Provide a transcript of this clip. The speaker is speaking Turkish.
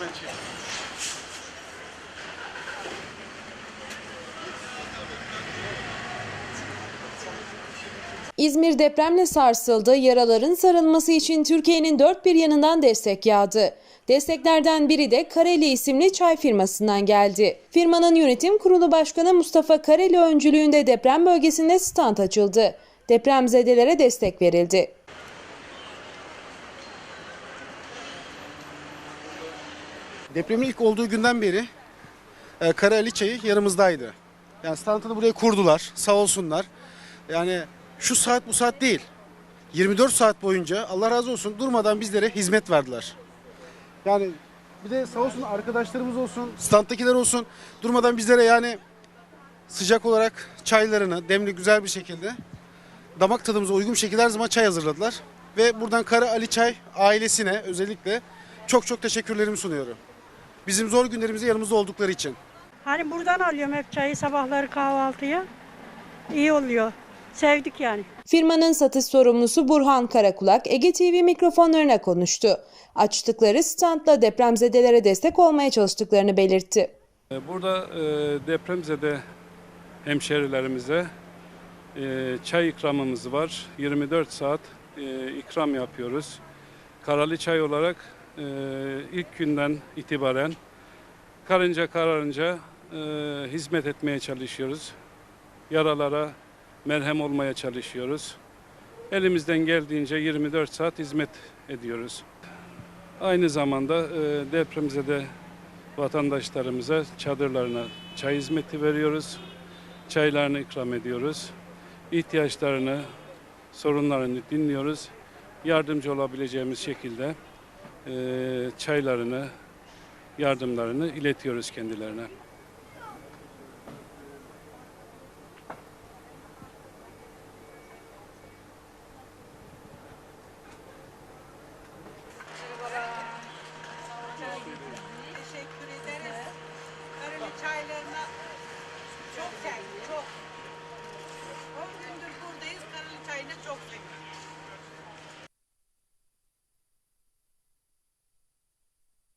ben. İzmir depremle sarsıldı. Yaraların sarılması için Türkiye'nin dört bir yanından destek yağdı. Desteklerden biri de Kareli isimli çay firmasından geldi. Firmanın yönetim kurulu başkanı Mustafa Kareli öncülüğünde deprem bölgesinde stand açıldı. Depremzedelere destek verildi. Depremin ilk olduğu günden beri e, Kara Ali Çayı yanımızdaydı. Yani standını buraya kurdular. Sağ olsunlar. Yani şu saat bu saat değil. 24 saat boyunca Allah razı olsun durmadan bizlere hizmet verdiler. Yani bir de sağ olsun arkadaşlarımız olsun, standtakiler olsun durmadan bizlere yani sıcak olarak çaylarını demli güzel bir şekilde damak tadımıza uygun şekilde her zaman çay hazırladılar. Ve buradan Kara Ali Çay ailesine özellikle çok çok teşekkürlerimi sunuyorum. Bizim zor günlerimizde yanımızda oldukları için. Hani buradan alıyorum hep çayı sabahları kahvaltıya. İyi oluyor. Sevdik yani. Firmanın satış sorumlusu Burhan Karakulak Ege TV mikrofonlarına konuştu. Açtıkları standla depremzedelere destek olmaya çalıştıklarını belirtti. Burada e, depremzede hemşerilerimize e, çay ikramımız var. 24 saat e, ikram yapıyoruz. Karalı çay olarak e, ilk günden itibaren karınca kararınca e, hizmet etmeye çalışıyoruz. Yaralara merhem olmaya çalışıyoruz. Elimizden geldiğince 24 saat hizmet ediyoruz. Aynı zamanda e, depremzede vatandaşlarımıza çadırlarına çay hizmeti veriyoruz. Çaylarını ikram ediyoruz. İhtiyaçlarını, sorunlarını dinliyoruz. Yardımcı olabileceğimiz şekilde çaylarını, yardımlarını iletiyoruz kendilerine.